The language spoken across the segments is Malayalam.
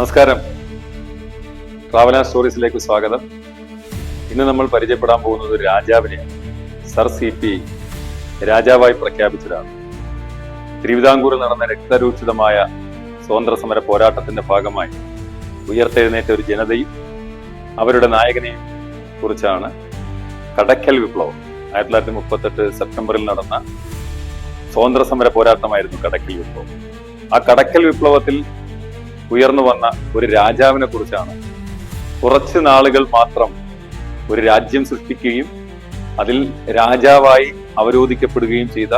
നമസ്കാരം. ട്രാവൽ ആൻഡ് സ്റ്റോറീസിലേക്ക് സ്വാഗതം. ഇന്ന് നമ്മൾ പരിചയപ്പെടാൻ പോകുന്നത് ഒരു രാജാവിനെയാണ് സർ സി പി രാജാവായി പ്രഖ്യാപിച്ചതാണ്. തിരുവിതാംകൂറിൽ നടന്ന രക്തരൂക്ഷിതമായ സ്വാതന്ത്ര്യ സമര പോരാട്ടത്തിന്റെ ഭാഗമായി ഉയർത്തെഴുന്നേറ്റ ഒരു ജനതയും അവരുടെ നായകനെയും കുറിച്ചാണ് കടക്കൽ വിപ്ലവം. ആയിരത്തി തൊള്ളായിരത്തി മുപ്പത്തെട്ട് സെപ്റ്റംബറിൽ നടന്ന സ്വാതന്ത്ര്യ സമര പോരാട്ടമായിരുന്നു കടക്കൽ വിപ്ലവം. ആ കടക്കൽ വിപ്ലവത്തിൽ ഉയർന്നു വന്ന ഒരു രാജാവിനെ കുറിച്ചാണ്. കുറച്ച് നാളുകൾ മാത്രം ഒരു രാജ്യം സൃഷ്ടിക്കുകയും അതിൽ രാജാവായി അവരോധിക്കപ്പെടുകയും ചെയ്ത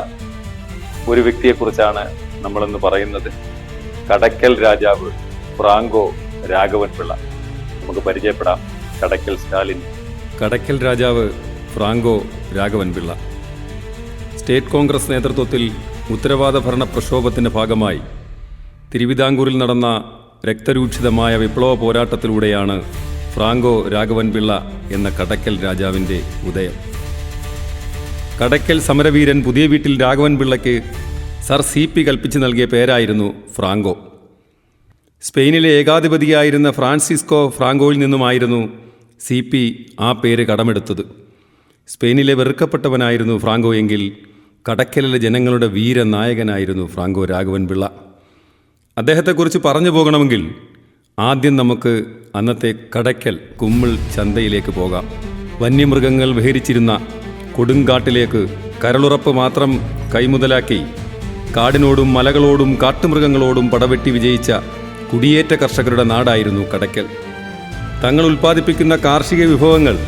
ഒരു വ്യക്തിയെക്കുറിച്ചാണ് നമ്മളിന്ന് പറയുന്നത്. കടക്കൽ രാജാവ് ഫ്രാങ്കോ രാഘവൻ പിള്ള നമുക്ക് പരിചയപ്പെടാം. കടക്കൽ സ്റ്റാലിൻ. കടക്കൽ രാജാവ് ഫ്രാങ്കോ രാഘവൻ പിള്ള സ്റ്റേറ്റ് കോൺഗ്രസ് നേതൃത്വത്തിൽ ഉത്തരവാദ ഭരണ പ്രക്ഷോഭത്തിന്റെ ഭാഗമായി തിരുവിതാംകൂറിൽ നടന്ന രക്തരൂക്ഷിതമായ വിപ്ലവ പോരാട്ടത്തിലൂടെയാണ് ഫ്രാങ്കോ രാഘവൻ പിള്ള എന്ന കടക്കൽ രാജാവിന്റെ ഉദയം. കടക്കൽ സമരവീരൻ പുതിയ വീട്ടിൽ രാഘവൻ പിള്ളയ്ക്ക് സർ സി പി കൽപ്പിച്ചു നൽകിയ പേരായിരുന്നു ഫ്രാങ്കോ. സ്പെയിനിലെ ഏകാധിപതിയായിരുന്ന ഫ്രാൻസിസ്കോ ഫ്രാങ്കോയിൽ നിന്നുമായിരുന്നു സി പി ആ പേര് കടമെടുത്തത്. സ്പെയിനിലെ വെറുക്കപ്പെട്ടവനായിരുന്നു ഫ്രാങ്കോ എങ്കിൽ കടക്കലിലെ ജനങ്ങളുടെ വീരനായകനായിരുന്നു ഫ്രാങ്കോ രാഘവൻ പിള്ള അദ്ദേഹത്തെക്കുറിച്ച് പറഞ്ഞു പോകണമെങ്കിൽ ആദ്യം നമുക്ക് അന്നത്തെ കടയ്ക്കൽ കുമ്മിൾ ചന്തയിലേക്ക് പോകാം. വന്യമൃഗങ്ങൾ വിഹരിച്ചിരുന്ന കൊടുങ്കാട്ടിലേക്ക് കരളുറപ്പ് മാത്രം കൈമുതലാക്കി കാടിനോടും മലകളോടും കാട്ടുമൃഗങ്ങളോടും പടവെട്ടി വിജയിച്ച കുടിയേറ്റ കർഷകരുടെ നാടായിരുന്നു കടയ്ക്കൽ. തങ്ങൾ ഉൽപ്പാദിപ്പിക്കുന്ന കാർഷിക വിഭവങ്ങൾ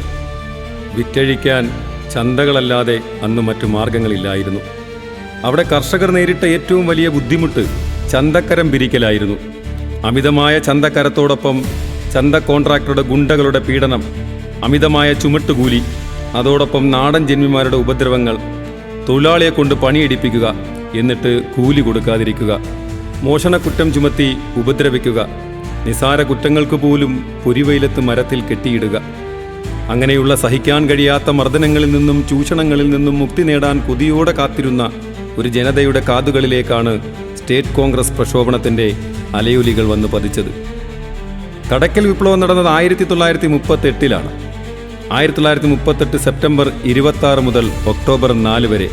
വിറ്റഴിക്കാൻ ചന്തകളല്ലാതെ അന്ന് മറ്റു മാർഗങ്ങളില്ലായിരുന്നു. അവിടെ കർഷകർ നേരിട്ട ഏറ്റവും വലിയ ബുദ്ധിമുട്ട് ചന്തക്കരം പിരിക്കലായിരുന്നു. അമിതമായ ചന്തക്കരത്തോടൊപ്പം ചന്ത കോൺട്രാക്ടറുടെ ഗുണ്ടകളുടെ പീഡനം അമിതമായ ചുമട്ടുകൂലി അതോടൊപ്പം നാടൻ ജന്മിമാരുടെ ഉപദ്രവങ്ങൾ തൊഴിലാളിയെ കൊണ്ട് പണിയെടുപ്പിക്കുക എന്നിട്ട് കൂലി കൊടുക്കാതിരിക്കുക മോഷണക്കുറ്റം ചുമത്തി ഉപദ്രവിക്കുക നിസാര കുറ്റങ്ങൾക്ക് പോലും പൊരിവെയിലത്ത് മരത്തിൽ കെട്ടിയിടുക. അങ്ങനെയുള്ള സഹിക്കാൻ കഴിയാത്ത മർദ്ദനങ്ങളിൽ നിന്നും ചൂഷണങ്ങളിൽ നിന്നും മുക്തി നേടാൻ കൊതിയോടെ കാത്തിരുന്ന ഒരു ജനതയുടെ കാതുകളിലേക്കാണ് സ്റ്റേറ്റ് കോൺഗ്രസ് പ്രക്ഷോഭണത്തിന്റെ അലയൊലികൾ വന്നു പതിച്ചത്. കടക്കൽ വിപ്ലവം നടന്നത് ആയിരത്തി തൊള്ളായിരത്തി മുപ്പത്തി എട്ടിലാണ് ആയിരത്തി തൊള്ളായിരത്തി മുപ്പത്തെട്ട് സെപ്റ്റംബർ ഇരുപത്തി മുതൽ ഒക്ടോബർ നാല് വരെ.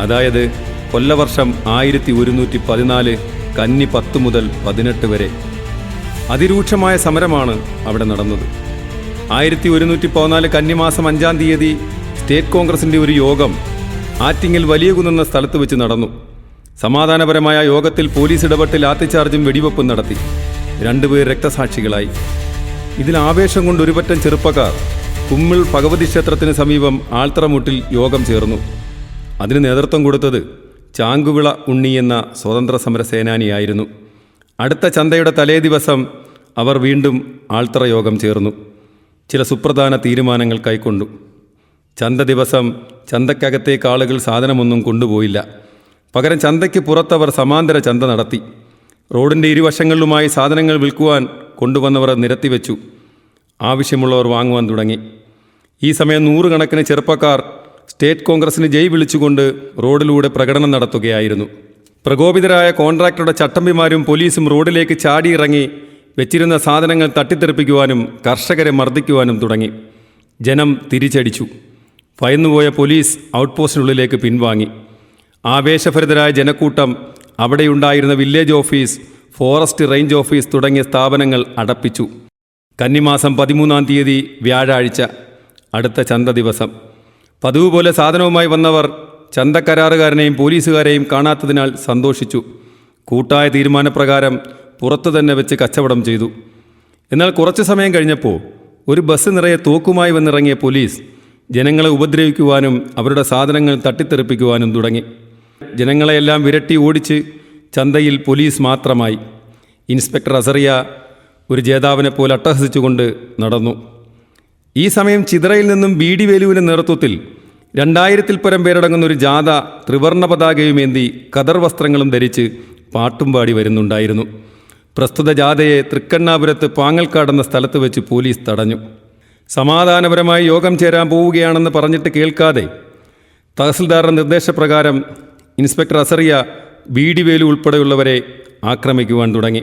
അതായത് കൊല്ലവർഷം ആയിരത്തി ഒരുന്നൂറ്റി പതിനാല് കന്നി പത്ത് മുതൽ പതിനെട്ട് വരെ. അതിരൂക്ഷമായ സമരമാണ് അവിടെ നടന്നത്. ആയിരത്തി ഒരുന്നൂറ്റി പതിനാല് കന്നിമാസം അഞ്ചാം തീയതി സ്റ്റേറ്റ് കോൺഗ്രസിന്റെ ഒരു യോഗം ആറ്റിങ്ങൽ വലിയ കുന്നുന്ന സ്ഥലത്ത് വെച്ച് നടന്നു. സമാധാനപരമായ യോഗത്തിൽ പോലീസ് ഇടപെട്ട് ലാത്തിച്ചാർജും വെടിവെപ്പും നടത്തി. രണ്ടുപേർ രക്തസാക്ഷികളായി. ഇതിൽ ആവേശം കൊണ്ട് ഒരുപറ്റം ചെറുപ്പക്കാർ കുമ്മിൾ ഭഗവതി ക്ഷേത്രത്തിന് സമീപം ആൾത്തറമുട്ടിൽ യോഗം ചേർന്നു. അതിന് നേതൃത്വം കൊടുത്തത് ചാങ്കുവിള ഉണ്ണി എന്ന സ്വതന്ത്ര സമര സേനാനിയായിരുന്നു അടുത്ത ചന്തയുടെ തലേ ദിവസം അവർ വീണ്ടും ആൾത്തറ യോഗം ചേർന്നു. ചില സുപ്രധാന തീരുമാനങ്ങൾ കൈക്കൊണ്ടു. ചന്ത ദിവസം ചന്തക്കകത്തേക്ക് ആളുകൾ സാധനമൊന്നും കൊണ്ടുപോയില്ല. പകരം ചന്തയ്ക്ക് പുറത്തവർ സമാന്തര ചന്ത നടത്തി. റോഡിന്റെ ഇരുവശങ്ങളിലുമായി സാധനങ്ങൾ വിൽക്കുവാൻ കൊണ്ടുവന്നവർ നിരത്തിവെച്ചു ആവശ്യമുള്ളവർ വാങ്ങുവാൻ തുടങ്ങി. ഈ സമയം നൂറുകണക്കിന് ചെറുപ്പക്കാർ സ്റ്റേറ്റ് കോൺഗ്രസിന് ജയ് വിളിച്ചുകൊണ്ട് റോഡിലൂടെ പ്രകടനം നടത്തുകയായിരുന്നു. പ്രകോപിതരായ കോൺട്രാക്ടറുടെ ചട്ടമ്പിമാരും പോലീസും റോഡിലേക്ക് ചാടിയിറങ്ങി വെച്ചിരുന്ന സാധനങ്ങൾ തട്ടിത്തെറിപ്പിക്കുവാനും കർഷകരെ മർദ്ദിക്കുവാനും തുടങ്ങി. ജനം തിരിച്ചടിച്ചു. ഭയന്നുപോയ പോലീസ് ഔട്ട്പോസ്റ്റിനുള്ളിലേക്ക് പിൻവാങ്ങി. ആവേശഭരിതരായ ജനക്കൂട്ടം അവിടെയുണ്ടായിരുന്ന village office forest range office തുടങ്ങിയ സ്ഥാപനങ്ങൾ അടപ്പിച്ചു. കന്നിമാസം പതിമൂന്നാം തീയതി വ്യാഴാഴ്ച അടുത്ത ചന്ത ദിവസം പതിവ് പോലെ സാധനവുമായി വന്നവർ ചന്തക്കരാറുകാരനെയും പോലീസുകാരെയും കാണാത്തതിനാൽ സന്തോഷിച്ചു. കൂട്ടായ തീരുമാനപ്രകാരം പുറത്തു തന്നെ വെച്ച് കച്ചവടം ചെയ്തു. എന്നാൽ കുറച്ചു സമയം കഴിഞ്ഞപ്പോൾ ഒരു ബസ് നിറയെ തോക്കുമായി വന്നിറങ്ങിയ പോലീസ് ജനങ്ങളെ ഉപദ്രവിക്കുവാനും അവരുടെ സാധനങ്ങൾ തട്ടിത്തെറിപ്പിക്കുവാനും തുടങ്ങി. ജനങ്ങളെയെല്ലാം വിരട്ടി ഓടിച്ച് ചന്തയിൽ പോലീസ് മാത്രമായി. ഇൻസ്പെക്ടർ അസറിയ ഒരു ജേതാവിനെ പോലെ അട്ടഹസിച്ചുകൊണ്ട് നടന്നു. ഈ സമയം ചിതറയിൽ നിന്നും ബി ഡി വേലുവിന്റെ നേതൃത്വത്തിൽ രണ്ടായിരത്തിൽ പരം പേരടങ്ങുന്ന ഒരു ജാഥ ത്രിവർണ പതാകയുമേന്തി കതർ വസ്ത്രങ്ങളും ധരിച്ച് പാട്ടും പാടി വരുന്നുണ്ടായിരുന്നു. പ്രസ്തുത ജാഥയെ തൃക്കണ്ണാപുരത്ത് പാങ്ങൽക്കാടെന്ന സ്ഥലത്ത് വെച്ച് പോലീസ് തടഞ്ഞു. സമാധാനപരമായി യോഗം ചേരാൻ പോവുകയാണെന്ന് പറഞ്ഞിട്ട് കേൾക്കാതെ തഹസിൽദാറുടെ നിർദ്ദേശപ്രകാരം ഇൻസ്പെക്ടർ അസറിയ വീടിവേലു ഉൾപ്പെടെയുള്ളവരെ ആക്രമിക്കുവാൻ തുടങ്ങി.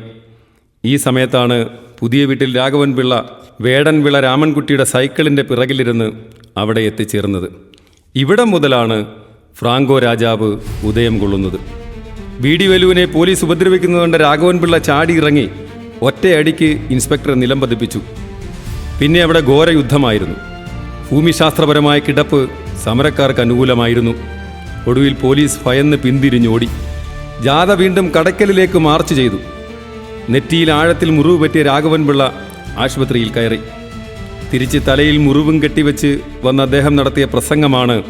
ഈ സമയത്താണ് പുതിയ വീട്ടിൽ രാഘവൻ പിള്ള വേടൻവിള രാമൻകുട്ടിയുടെ സൈക്കിളിന്റെ പിറകിലിരുന്ന് അവിടെ എത്തിച്ചേർന്നത്. ഇവിടം മുതലാണ് ഫ്രാങ്കോ രാജാവ് ഉദയം കൊള്ളുന്നത്. വീടിവേലുവിനെ പോലീസ് ഉപദ്രവിക്കുന്നതുകൊണ്ട് രാഘവൻ പിള്ള ചാടി ഇറങ്ങി ഒറ്റയടിക്ക് ഇൻസ്പെക്ടറെ നിലം പതിപ്പിച്ചു പിന്നെ അവിടെ ഘോര യുദ്ധമായിരുന്നു ഭൂമിശാസ്ത്രപരമായ കിടപ്പ് സമരക്കാർക്ക് അനുകൂലമായിരുന്നു. ഒടുവിൽ പോലീസ് ഭയന്ന് പിന്തിരിഞ്ഞോടി. ജാഥ വീണ്ടും കടക്കലിലേക്ക് മാർച്ച് ചെയ്തു. നെറ്റിയിൽ ആഴത്തിൽ മുറിവ് പറ്റിയ രാഘവൻ പിള്ള ആശുപത്രിയിൽ കയറി. തിരിച്ച് തലയിൽ മുറിവും കെട്ടിവെച്ച് വന്ന അദ്ദേഹം നടത്തിയ പ്രസംഗമാണ്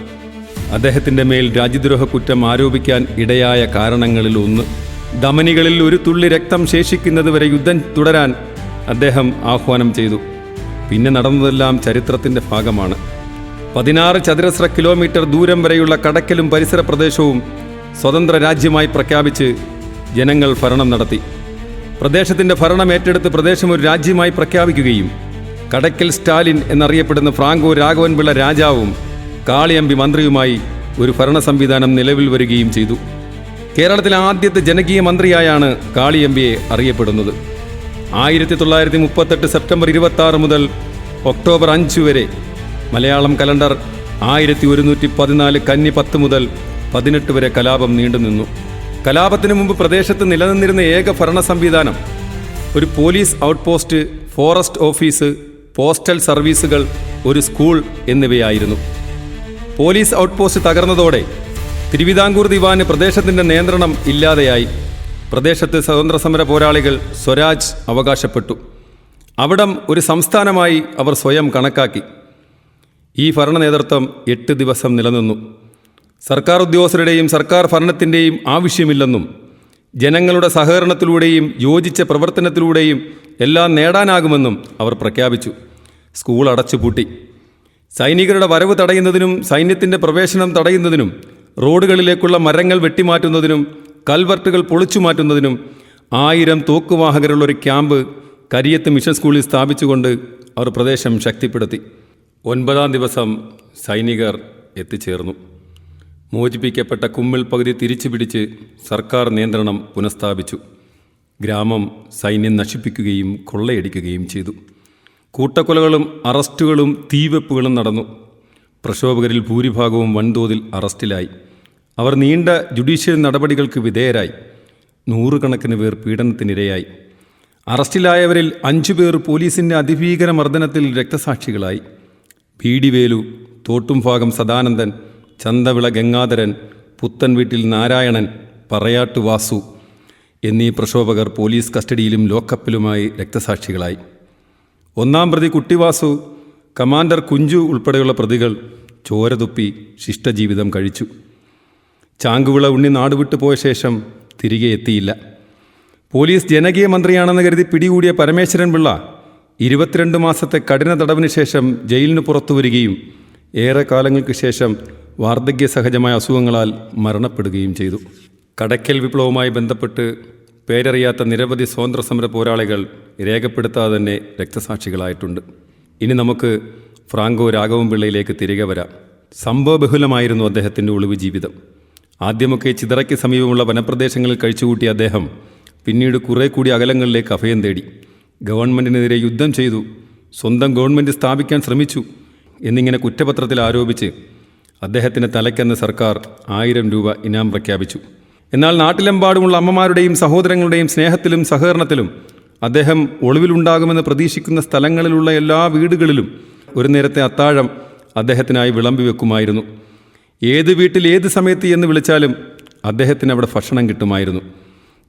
അദ്ദേഹത്തിന്റെ മേൽ രാജ്യദ്രോഹ കുറ്റം ആരോപിക്കാൻ ഇടയായ കാരണങ്ങളിൽ ഒന്ന്. ദമനികളിൽ ഒരു തുള്ളി രക്തം ശേഷിക്കുന്നതുവരെ യുദ്ധം തുടരാൻ അദ്ദേഹം ആഹ്വാനം ചെയ്തു. പിന്നെ നടന്നതെല്ലാം ചരിത്രത്തിന്റെ ഭാഗമാണ്. പതിനാറ് ചതുരശ്ര കിലോമീറ്റർ ദൂരം വരെയുള്ള കടക്കലും പരിസര പ്രദേശവും സ്വതന്ത്ര രാജ്യമായി പ്രഖ്യാപിച്ച് ജനങ്ങൾ ഭരണം നടത്തി. പ്രദേശത്തിന്റെ ഭരണം ഏറ്റെടുത്ത് പ്രദേശം ഒരു രാജ്യമായി പ്രഖ്യാപിക്കുകയും കടക്കൽ സ്റ്റാലിൻ എന്നറിയപ്പെടുന്ന ഫ്രാങ്കോ രാഘവൻപിള്ള രാജാവും കാളിയമ്പി മന്ത്രിയുമായി ഒരു ഭരണ സംവിധാനം നിലവിൽ വരികയും ചെയ്തു. കേരളത്തിലെ ആദ്യത്തെ ജനകീയ മന്ത്രിയായാണ് കാളിയമ്പിയെ അറിയപ്പെടുന്നത്. ആയിരത്തി തൊള്ളായിരത്തി മുപ്പത്തെട്ട് സെപ്റ്റംബർ ഇരുപത്തി മുതൽ ഒക്ടോബർ അഞ്ച് വരെ മലയാളം കലണ്ടർ ആയിരത്തി ഒരുന്നൂറ്റി പതിനാല് കന്നി പത്ത് മുതൽ പതിനെട്ട് വരെ കലാപം നീണ്ടുനിന്നു കലാപത്തിനു മുമ്പ് പ്രദേശത്ത് നിലനിന്നിരുന്ന ഏക ഭരണ സംവിധാനം ഒരു police outpost forest office postal സർവീസുകൾ ഒരു സ്കൂൾ എന്നിവയായിരുന്നു. പോലീസ് ഔട്ട് പോസ്റ്റ് തകർന്നതോടെ തിരുവിതാംകൂർ ദിവാന് പ്രദേശത്തിന്റെ നിയന്ത്രണം ഇല്ലാതെയായി. പ്രദേശത്ത് സ്വതന്ത്ര സമര പോരാളികൾ സ്വരാജ് അവകാശപ്പെട്ടു. അവിടം ഒരു സംസ്ഥാനമായി അവർ സ്വയം കണക്കാക്കി. ഈ ഭരണ നേതൃത്വം എട്ട് ദിവസം നിലനിന്നു. സർക്കാർ ഉദ്യോഗസ്ഥരുടെയും സർക്കാർ ഭരണത്തിന്റെയും ആവശ്യമില്ലെന്നും ജനങ്ങളുടെ സഹകരണത്തിലൂടെയും യോജിച്ച പ്രവർത്തനത്തിലൂടെയും എല്ലാം നേടാനാകുമെന്നും അവർ പ്രഖ്യാപിച്ചു. സ്കൂൾ അടച്ചുപൂട്ടി. സൈനികരുടെ വരവ് തടയുന്നതിനും സൈന്യത്തിന്റെ പ്രവേശനം തടയുന്നതിനും റോഡുകളിലേക്കുള്ള മരങ്ങൾ വെട്ടിമാറ്റുന്നതിനും കൽവർട്ടുകൾ പൊളിച്ചു മാറ്റുന്നതിനും ആയിരം തോക്കുവാഹകരുള്ള ഒരു ക്യാമ്പ് കരിയത്ത് മിഷൻ സ്കൂളിൽ സ്ഥാപിച്ചുകൊണ്ട് അവർ പ്രദേശം ശക്തിപ്പെടുത്തി. ഒൻപതാം ദിവസം സൈനികർ എത്തിച്ചേർന്നു. മോചിപ്പിക്കപ്പെട്ട കുമ്മിൽ പകുതി തിരിച്ചു പിടിച്ച് സർക്കാർ നിയന്ത്രണം പുനഃസ്ഥാപിച്ചു. ഗ്രാമം സൈന്യം നശിപ്പിക്കുകയും കൊള്ളയടിക്കുകയും ചെയ്തു. കൂട്ടക്കൊലകളും അറസ്റ്റുകളും തീവെപ്പുകളും നടന്നു. പ്രക്ഷോഭകരിൽ ഭൂരിഭാഗവും വൻതോതിൽ അറസ്റ്റിലായി. അവർ നീണ്ട ജുഡീഷ്യൽ നടപടികൾക്ക് വിധേയരായി. നൂറുകണക്കിന് പേർ പീഡനത്തിനിരയായി. അറസ്റ്റിലായവരിൽ അഞ്ചു പേർ പോലീസിന്റെ അതിഭീകര മർദ്ദനത്തിൽ രക്തസാക്ഷികളായി. പീഡിവേലു തോട്ടുംഭാഗം സദാനന്ദൻ ചന്തവിള ഗംഗാധരൻ പുത്തൻ വീട്ടിൽ നാരായണൻ പറയാട്ടു വാസു എന്നീ പ്രക്ഷോഭകർ പോലീസ് കസ്റ്റഡിയിലും ലോക്കപ്പിലുമായി രക്തസാക്ഷികളായി. ഒന്നാം പ്രതി കുട്ടിവാസു കമാൻഡർ കുഞ്ചു ഉൾപ്പെടെയുള്ള പ്രതികൾ ചോരതുപ്പി ശിഷ്ടജീവിതം കഴിച്ചു. ചാങ്കുവിള ഉണ്ണി നാടുവിട്ടു പോയ ശേഷം തിരികെ എത്തിയില്ല. പോലീസ് ജനകീയ മന്ത്രിയാണെന്ന് കരുതി പിടികൂടിയ പരമേശ്വരൻ പിള്ള ഇരുപത്തിരണ്ട് മാസത്തെ കഠിന തടവിന് ശേഷം ജയിലിന് പുറത്തു വരികയും ഏറെ കാലങ്ങൾക്ക് ശേഷം വാർദ്ധക്യ സഹജമായ അസുഖങ്ങളാൽ മരണപ്പെടുകയും ചെയ്തു. കടക്കൽ വിപ്ലവവുമായി ബന്ധപ്പെട്ട് പേരറിയാത്ത നിരവധി സ്വാതന്ത്ര്യ സമര പോരാളികൾ രേഖപ്പെടുത്താതെ തന്നെ രക്തസാക്ഷികളായിട്ടുണ്ട്. ഇനി നമുക്ക് ഫ്രാങ്കോ രാഘവൻ പിള്ളയിലേക്ക് തിരികെ വരാം. സംഭവബഹുലമായിരുന്നു അദ്ദേഹത്തിന്റെ ഒളിവ് ജീവിതം. ആദ്യമൊക്കെ ചിതറയ്ക്ക് സമീപമുള്ള വനപ്രദേശങ്ങളിൽ കഴിച്ചുകൂട്ടിയ അദ്ദേഹം പിന്നീട് കുറേ കൂടി അകലങ്ങളിലേക്ക് അഭയം തേടി. ഗവൺമെന്റിനെതിരെ യുദ്ധം ചെയ്തു. സ്വന്തം ഗവൺമെന്റ് സ്ഥാപിക്കാൻ ശ്രമിച്ചു എന്നിങ്ങനെ കുറ്റപത്രത്തിൽ ആരോപിച്ച് അദ്ദേഹത്തിന്റെ തലയ്ക്കെന്ന സർക്കാർ ആയിരം രൂപ ഇനാം പ്രഖ്യാപിച്ചു. എന്നാൽ നാട്ടിലെമ്പാടുമുള്ള അമ്മമാരുടെയും സഹോദരങ്ങളുടെയും സ്നേഹത്തിലും സഹകരണത്തിലും അദ്ദേഹം ഒളിവിലുണ്ടാകുമെന്ന് പ്രതീക്ഷിക്കുന്ന സ്ഥലങ്ങളിലുള്ള എല്ലാ വീടുകളിലും ഒരു നേരത്തെ അത്താഴം അദ്ദേഹത്തിനായി വിളമ്പി വെക്കുമായിരുന്നു. ഏത് വീട്ടിൽ ഏത് സമയത്ത് എന്ന് വിളിച്ചാലും അദ്ദേഹത്തിന് അവിടെ ഭക്ഷണം കിട്ടുമായിരുന്നു.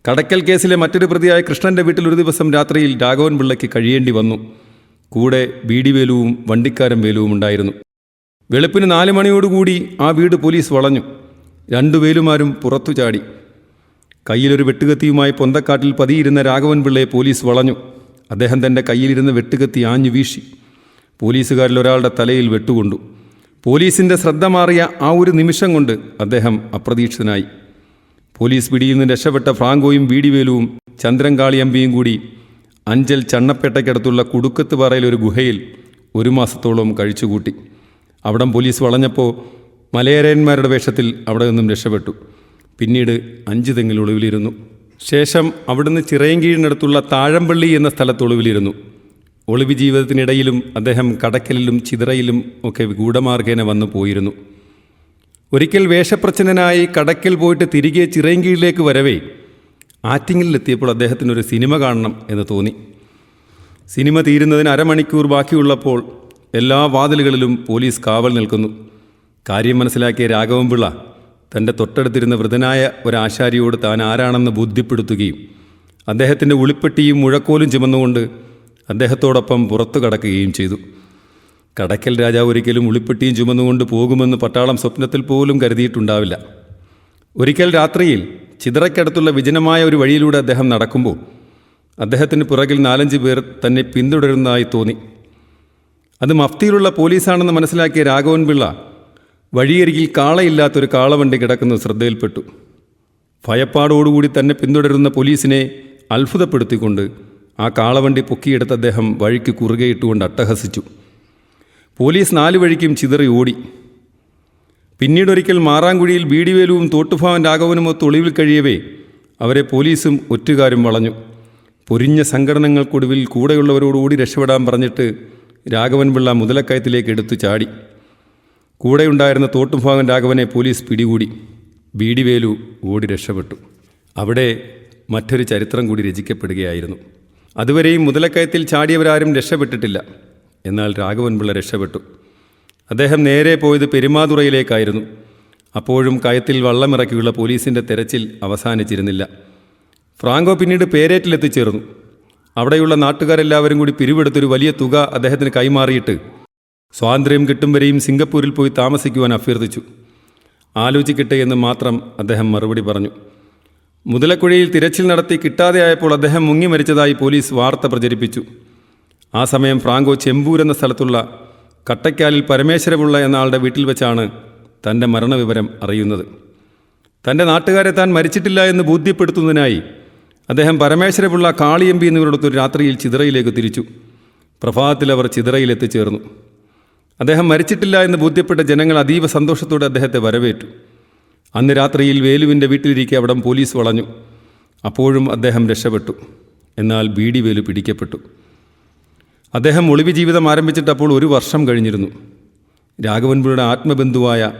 കടക്കൽ കേസിലെ മറ്റൊരു പ്രതിയായ കൃഷ്ണന്റെ വീട്ടിൽ ഒരു ദിവസം രാത്രിയിൽ രാഘവൻ പിള്ളയ്ക്ക് കഴിയേണ്ടി വന്നു. കൂടെ ബീഡി വേലുവും വണ്ടിക്കാരൻ വേലുവും ഉണ്ടായിരുന്നു. വെളുപ്പിന് നാല് മണിയോടുകൂടി ആ വീട് പോലീസ് വളഞ്ഞു. രണ്ടു വേലുമാരും പുറത്തു ചാടി. കയ്യിലൊരു വെട്ടുകത്തിയുമായി പൊന്തക്കാട്ടിൽ പതിയിരുന്ന രാഘവൻ പിള്ളയെ പോലീസ് വളഞ്ഞു. അദ്ദേഹം തന്റെ കയ്യിലിരുന്ന് വെട്ടുകത്തി ആഞ്ഞു വീശി. പോലീസുകാരിൽ ഒരാളുടെ തലയിൽ വെട്ടുകൊണ്ടു. പോലീസിന്റെ ശ്രദ്ധ മാറിയ ആ ഒരു നിമിഷം കൊണ്ട് അദ്ദേഹം അപ്രതീക്ഷിതനായി. പോലീസ് പിടിയിൽ നിന്ന് രക്ഷപ്പെട്ട ഫ്രാങ്കോയും വീടിവേലുവും ചന്ദ്രൻകാളിയമ്പിയും കൂടി അഞ്ചൽ ചണ്ണപ്പേട്ടയ്ക്കടുത്തുള്ള കുടുക്കത്ത് പാറയിലെ ഒരു ഗുഹയിൽ ഒരു മാസത്തോളം കഴിച്ചുകൂട്ടി. അവിടം പോലീസ് വളഞ്ഞപ്പോൾ മലയരയന്മാരുടെ വേഷത്തിൽ അവിടെ നിന്നും രക്ഷപ്പെട്ടു. പിന്നീട് അഞ്ച് തെങ്ങിൽ ഒളിവിലിരുന്നു. ശേഷം അവിടുന്ന് ചിറയൻകീഴിനടുത്തുള്ള താഴമ്പള്ളി എന്ന സ്ഥലത്ത് ഒളിവിലിരുന്നു. ഒളിവ് ജീവിതത്തിനിടയിലും അദ്ദേഹം കടക്കലിലും ചിതറയിലും ഒക്കെ ഗൂഢമാർഗേന വന്നു പോയിരുന്നു. ഒരിക്കൽ വേഷപ്രച്ഛന്നനായി കടക്കിൽ പോയിട്ട് തിരികെ ചിറയൻകീഴിലേക്ക് വരവേ ആറ്റിങ്ങലിലെത്തിയപ്പോൾ അദ്ദേഹത്തിനൊരു സിനിമ കാണണം എന്ന് തോന്നി. സിനിമ തീരുന്നതിന് അരമണിക്കൂർ ബാക്കിയുള്ളപ്പോൾ എല്ലാ വാതിലുകളിലും പോലീസ് കാവൽ നിൽക്കുന്നു. കാര്യം മനസ്സിലാക്കിയ രാഘവൻപിള്ള തന്റെ തൊട്ടടുത്തിരുന്ന വൃതനായ ഒരാശാരിയോട് താൻ ആരാണെന്ന് ബോധ്യപ്പെടുത്തുകയും അദ്ദേഹത്തിന്റെ ഉളിപ്പെട്ടിയും മുഴക്കോലും ചുമന്നുകൊണ്ട് അദ്ദേഹത്തോടൊപ്പം പുറത്തു കടക്കുകയും ചെയ്തു. കടക്കൽ രാജാവ് ഒരിക്കലും ഉളിപ്പെട്ടിയും ചുമന്നുകൊണ്ട് പോകുമെന്ന് പട്ടാളം സ്വപ്നത്തിൽ പോലും കരുതിയിട്ടുണ്ടാവില്ല. ഒരിക്കൽ രാത്രിയിൽ ചിതറയ്ക്കടുത്തുള്ള വിജനമായ ഒരു വഴിയിലൂടെ അദ്ദേഹം നടക്കുമ്പോൾ അദ്ദേഹത്തിന് പുറകിൽ നാലഞ്ച് പേർ തന്നെ പിന്തുടരുന്നതായി തോന്നി. അത് മഫ്തിയിലുള്ള പോലീസാണെന്ന് മനസ്സിലാക്കിയ രാഘവൻ രാഘവൻപിള്ള വഴിയരികിൽ കാളയില്ലാത്തൊരു കാളവണ്ടി കിടക്കുന്നത് ശ്രദ്ധയിൽപ്പെട്ടു. ഭയപ്പാടോടുകൂടി തന്നെ പിന്തുടരുന്ന പോലീസിനെ അത്ഭുതപ്പെടുത്തിക്കൊണ്ട് ആ കാളവണ്ടി പൊക്കിയെടുത്ത അദ്ദേഹം വഴിക്ക് കുറുകെയിട്ടുകൊണ്ട് അട്ടഹസിച്ചു. പോലീസ് നാലു വഴിക്കും ചിതറി ഓടി. പിന്നീടൊരിക്കൽ മാറാങ്കുഴിയിൽ ബീഡിവേലുവും തോട്ടുഭാവൻ രാഘവനുമൊത്ത് ഒളിവിൽ കഴിയവേ അവരെ പോലീസും ഒറ്റുകാരും വളഞ്ഞു. പൊരിഞ്ഞ സംഘടനകൾക്കൊടുവിൽ കൂടെയുള്ളവരോടുകൂടി രക്ഷപ്പെടാൻ പറഞ്ഞിട്ട് രാഘവൻ പിള്ള മുതലക്കയത്തിലേക്ക് എടുത്തു ചാടി. കൂടെയുണ്ടായിരുന്ന തോട്ടുഭാവൻ രാഘവനെ പോലീസ് പിടികൂടി. ബീഡിവേലു ഓടി രക്ഷപ്പെട്ടു. അവിടെ മറ്റൊരു ചരിത്രം കൂടി രചിക്കപ്പെടുകയായിരുന്നു. അതുവരെയും മുതലക്കയത്തിൽ ചാടിയവരാരും രക്ഷപ്പെട്ടിട്ടില്ല. എന്നാൽ രാഘവൻപിള്ള രക്ഷപ്പെട്ടു. അദ്ദേഹം നേരെ പോയത് പെരുമാതുറയിലേക്കായിരുന്നു. അപ്പോഴും കയത്തിൽ വള്ളമിറക്കിയുള്ള പോലീസിന്റെ തെരച്ചിൽ അവസാനിച്ചിരുന്നില്ല. ഫ്രാങ്കോ പിന്നീട് പേരേറ്റിലെത്തിച്ചേർന്നു. അവിടെയുള്ള നാട്ടുകാരെല്ലാവരും കൂടി പിരിവെടുത്തൊരു വലിയ തുക അദ്ദേഹത്തിന് കൈമാറിയിട്ട് സ്വാതന്ത്ര്യം കിട്ടും വരെയും സിംഗപ്പൂരിൽ പോയി താമസിക്കുവാൻ അഭ്യർത്ഥിച്ചു. ആലോചിക്കട്ടെ എന്ന് മാത്രം അദ്ദേഹം മറുപടി പറഞ്ഞു. മുതലക്കുഴയിൽ തിരച്ചിൽ നടത്തി കിട്ടാതെയായപ്പോൾ അദ്ദേഹം മുങ്ങി മരിച്ചതായി പോലീസ് വാർത്ത പ്രചരിപ്പിച്ചു. ആ സമയം ഫ്രാങ്കോ ചെമ്പൂർ എന്ന സ്ഥലത്തുള്ള കട്ടയ്ക്കാലിൽ പരമേശ്വരമുള്ള എന്ന ആളുടെ വീട്ടിൽ വെച്ചാണ് തന്റെ മരണവിവരം അറിയുന്നത്. തന്റെ നാട്ടുകാരെ താൻ മരിച്ചിട്ടില്ല എന്ന് ബോധ്യപ്പെടുത്തുന്നതിനായി അദ്ദേഹം പരമേശ്വരമുള്ള കാളിയമ്പി എന്നിവരോടൊത്ത് ഒരു രാത്രിയിൽ ചിതറയിലേക്ക് തിരിച്ചു. പ്രഭാതത്തിൽ അവർ ചിതറയിലെത്തിച്ചേർന്നു അദ്ദേഹം മരിച്ചിട്ടില്ല എന്ന് ബോധ്യപ്പെട്ട ജനങ്ങൾ അതീവ സന്തോഷത്തോടെ അദ്ദേഹത്തെ വരവേറ്റു. അന്ന് രാത്രിയിൽ വേലുവിന്റെ വീട്ടിലിരിക്കെ അവിടം പോലീസ് വളഞ്ഞു. അപ്പോഴും അദ്ദേഹം രക്ഷപ്പെട്ടു. എന്നാൽ ബീഡി വേലു പിടിക്കപ്പെട്ടു. അദ്ദേഹം ഒളിവ് ജീവിതം ആരംഭിച്ചിട്ട് അപ്പോൾ ഒരു വർഷം കഴിഞ്ഞിരുന്നു. രാഘവൻപുഴയുടെ ആത്മബന്ധുവായ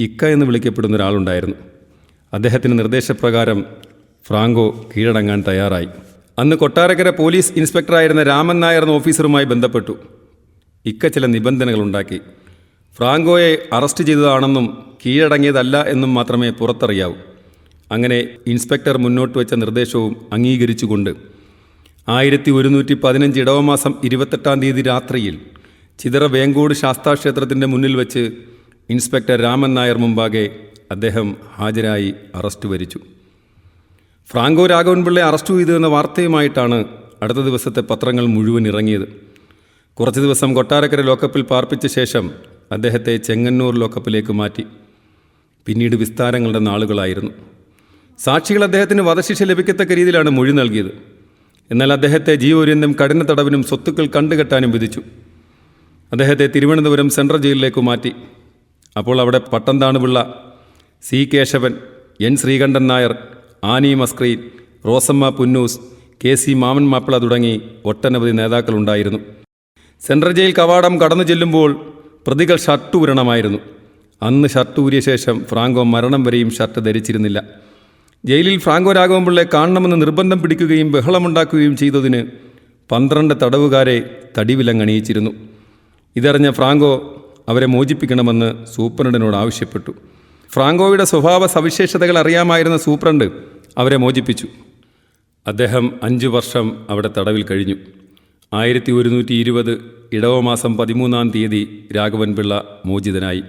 ഇക്ക എന്ന് വിളിക്കപ്പെടുന്ന ഒരാളുണ്ടായിരുന്നു. അദ്ദേഹത്തിന് നിർദ്ദേശപ്രകാരം ഫ്രാങ്കോ കീഴടങ്ങാൻ തയ്യാറായി. അന്ന് കൊട്ടാരക്കര പോലീസ് ഇൻസ്പെക്ടറായിരുന്ന രാമൻ നായർ എന്ന ഓഫീസറുമായി ബന്ധപ്പെട്ടു. ഇക്ക ചില നിബന്ധനകളുണ്ടാക്കി ഫ്രാങ്കോയെ അറസ്റ്റ് ചെയ്തതാണെന്നും കീഴടങ്ങിയതല്ല എന്നും മാത്രമേ പുറത്തറിയാവൂ. അങ്ങനെ ഇൻസ്പെക്ടർ മുന്നോട്ട് വെച്ച നിർദ്ദേശവും അംഗീകരിച്ചുകൊണ്ട് ആയിരത്തി ഒരുന്നൂറ്റി പതിനഞ്ച് ഇടവമാസം ഇരുപത്തെട്ടാം തീയതി രാത്രിയിൽ ചിതറ വേങ്കോട് ശാസ്താക്ഷേത്രത്തിന്റെ മുന്നിൽ വെച്ച് ഇൻസ്പെക്ടർ രാമൻ നായർ മുമ്പാകെ അദ്ദേഹം ഹാജരായി അറസ്റ്റ് വരിച്ചു. ഫ്രാങ്കോ രാഘവൻപിള്ളയെ അറസ്റ്റ് ചെയ്തു എന്ന വാർത്തയുമായിട്ടാണ് അടുത്ത ദിവസത്തെ പത്രങ്ങൾ മുഴുവൻ ഇറങ്ങിയത്. കുറച്ച് ദിവസം കൊട്ടാരക്കര ലോക്കപ്പിൽ പാർപ്പിച്ച ശേഷം അദ്ദേഹത്തെ ചെങ്ങന്നൂർ ലോക്കപ്പിലേക്ക് മാറ്റി. പിന്നീട് വിസ്താരങ്ങളുടെ നാളുകളായിരുന്നു. സാക്ഷികൾ അദ്ദേഹത്തിന് വധശിക്ഷ ലഭിക്കത്തക്ക രീതിയിലാണ് മൊഴി നൽകിയത്. എന്നാൽ അദ്ദേഹത്തെ ജീവപര്യന്തം കഠിന തടവിനും സ്വത്തുക്കൾ കണ്ടുകെട്ടാനും വിധിച്ചു. അദ്ദേഹത്തെ തിരുവനന്തപുരം സെൻട്രൽ ജയിലിലേക്ക് മാറ്റി. അപ്പോൾ അവിടെ Pattom Thanu Pillai C Kesavan N Sreekantan Nair Annie Mascarene Rosamma Punnoose K C Mammen Mappillai തുടങ്ങി ഒട്ടനവധി നേതാക്കളുണ്ടായിരുന്നു. സെൻട്രൽ ജയിൽ കവാടം കടന്നു ചെല്ലുമ്പോൾ പ്രതികൾ ഷർട്ട് ഊരണമായിരുന്നു. അന്ന് ഷർട്ട് ഊരിയ ശേഷം ഫ്രാങ്കോ മരണം വരെയും ഷർട്ട് ധരിച്ചിരുന്നില്ല. ജയിലിൽ ഫ്രാങ്കോ രാഘവൻപിള്ളയെ കാണണമെന്ന് നിർബന്ധം പിടിക്കുകയും ബഹളമുണ്ടാക്കുകയും ചെയ്തതിന് പന്ത്രണ്ട് തടവുകാരെ തടിവിലങ്ങണിയിച്ചിരുന്നു. ഇതറിഞ്ഞ ഫ്രാങ്കോ അവരെ മോചിപ്പിക്കണമെന്ന് സൂപ്രണ്ടിനോട് ആവശ്യപ്പെട്ടു. ഫ്രാങ്കോയുടെ സ്വഭാവ സവിശേഷതകൾ അറിയാമായിരുന്ന സൂപ്രണ്ട് അവരെ മോചിപ്പിച്ചു. അദ്ദേഹം അഞ്ച് വർഷം അവിടെ തടവിൽ കഴിഞ്ഞു. ആയിരത്തി ഒരുന്നൂറ്റി ഇരുപത് ഇടവമാസം പതിമൂന്നാം തീയതി രാഘവൻപിള്ള മോചിതനായി.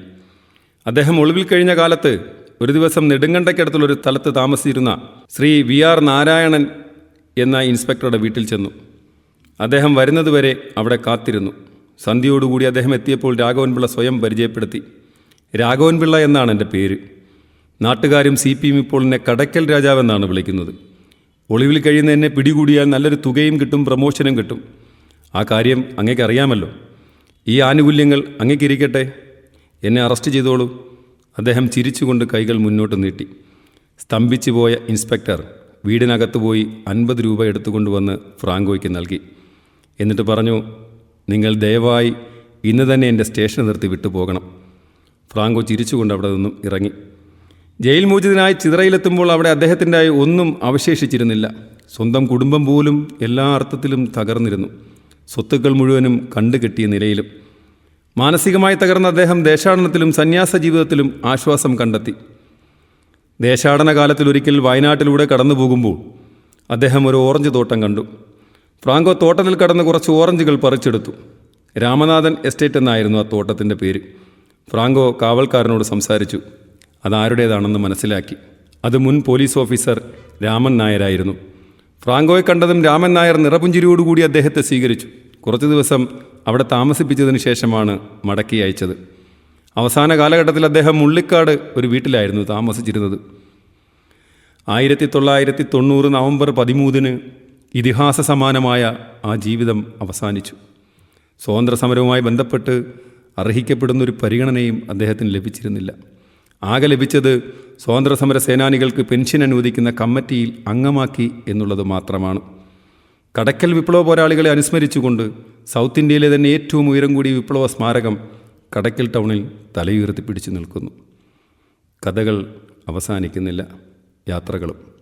അദ്ദേഹം ഒളിവിൽ കഴിഞ്ഞ കാലത്ത് ഒരു ദിവസം നെടുങ്കണ്ടയ്ക്കടുത്തുള്ള ഒരു സ്ഥലത്ത് താമസിച്ചിരുന്ന ശ്രീ വി ആർ നാരായണൻ എന്ന ഇൻസ്പെക്ടറുടെ വീട്ടിൽ ചെന്നു. അദ്ദേഹം വരുന്നതുവരെ അവിടെ കാത്തിരുന്നു. സന്ധ്യയോടുകൂടി അദ്ദേഹം എത്തിയപ്പോൾ രാഘവൻപിള്ള സ്വയം പരിചയപ്പെടുത്തി. രാഘവൻപിള്ള എന്നാണ് എന്റെ പേര്. നാട്ടുകാരും സി പി എം ഇപ്പോൾ എന്നെ കടക്കൽ രാജാവെന്നാണ് വിളിക്കുന്നത്. ഒളിവിൽ കഴിയുന്ന എന്നെ പിടികൂടിയാൽ നല്ലൊരു തുകയും കിട്ടും പ്രമോഷനും കിട്ടും. ആ കാര്യം അങ്ങേക്ക് അറിയാമല്ലോ. ഈ ആനുകൂല്യങ്ങൾ അങ്ങേക്കിരിക്കട്ടെ? എന്നെ അറസ്റ്റ് ചെയ്തോളൂ. അദ്ദേഹം ചിരിച്ചുകൊണ്ട് കൈകൾ മുന്നോട്ട് നീട്ടി. സ്തംഭിച്ചു പോയ ഇൻസ്പെക്ടർ വീടിനകത്ത് പോയി അൻപത് രൂപ എടുത്തുകൊണ്ടുവന്ന് ഫ്രാങ്കോയ്ക്ക് നൽകി. എന്നിട്ട് പറഞ്ഞു നിങ്ങൾ ദയവായി ഇന്ന് തന്നെ എന്റെ സ്റ്റേഷൻ നിർത്തി വിട്ടുപോകണം ഫ്രാങ്കോ ചിരിച്ചുകൊണ്ട് അവിടെ നിന്നും ഇറങ്ങി. ജയിൽ മോചിതനായി ചിതറയിലെത്തുമ്പോൾ അവിടെ അദ്ദേഹത്തിന്റെ ഒന്നും അവശേഷിച്ചിരുന്നില്ല. സ്വന്തം കുടുംബം പോലും എല്ലാ അർത്ഥത്തിലും തകർന്നിരുന്നു. സ്വത്തുക്കൾ മുഴുവനും കണ്ടുകെട്ടിയ നിലയിലും. മാനസികമായി തകർന്ന അദ്ദേഹം ദേശാടനത്തിലും സന്യാസ ജീവിതത്തിലും ആശ്വാസം കണ്ടെത്തി. ദേശാടന കാലത്തിൽ ഒരിക്കൽ വയനാട്ടിലൂടെ കടന്നു പോകുമ്പോൾ അദ്ദേഹം ഒരു ഓറഞ്ച് തോട്ടം കണ്ടു. ഫ്രാങ്കോ തോട്ടത്തിൽ കടന്ന് കുറച്ച് ഓറഞ്ചുകൾ പറിച്ചെടുത്തു. രാമനാഥൻ എസ്റ്റേറ്റ് എന്നായിരുന്നു ആ തോട്ടത്തിന്റെ പേര്. ഫ്രാങ്കോ കാവൽക്കാരനോട് സംസാരിച്ചു. അതാരുടേതാണെന്ന് മനസ്സിലാക്കി. അത് മുൻ പോലീസ് ഓഫീസർ രാമൻ നായരായിരുന്നു. ഫ്രാങ്കോയെ കണ്ടതും രാമൻ നായർ നിറപുഞ്ചിരിയോടുകൂടി അദ്ദേഹത്തെ സ്വീകരിച്ചു. കുറച്ചു ദിവസം അവിടെ താമസിപ്പിച്ചതിന് ശേഷമാണ് മടക്കി അയച്ചത്. അവസാന കാലഘട്ടത്തിൽ അദ്ദേഹം മുള്ളിക്കാട് ഒരു വീട്ടിലായിരുന്നു താമസിച്ചിരുന്നത്. ആയിരത്തി തൊള്ളായിരത്തി തൊണ്ണൂറ് നവംബർ പതിമൂന്നിന് ഇതിഹാസ സമാനമായ ആ ജീവിതം അവസാനിച്ചു. സ്വാതന്ത്ര്യ സമരവുമായി ബന്ധപ്പെട്ട് അർഹിക്കപ്പെടുന്ന ഒരു പരിഗണനയും അദ്ദേഹത്തിന് ലഭിച്ചിരുന്നില്ല. ആകെ ലഭിച്ചത് സ്വാതന്ത്ര്യ സമര സേനാനികൾക്ക് പെൻഷൻ അനുവദിക്കുന്ന കമ്മിറ്റിയിൽ അംഗമാക്കി എന്നുള്ളത് മാത്രമാണ്. കടക്കൽ വിപ്ലവ പോരാളികളെ അനുസ്മരിച്ചുകൊണ്ട് സൗത്ത് ഇന്ത്യയിലെ തന്നെ ഏറ്റവും ഉയരം കൂടിയ വിപ്ലവ സ്മാരകം കടക്കൽ ടൗണിൽ തലയുയർത്തി പിടിച്ചു നിൽക്കുന്നു. കഥകൾ അവസാനിക്കുന്നില്ല. യാത്രകളും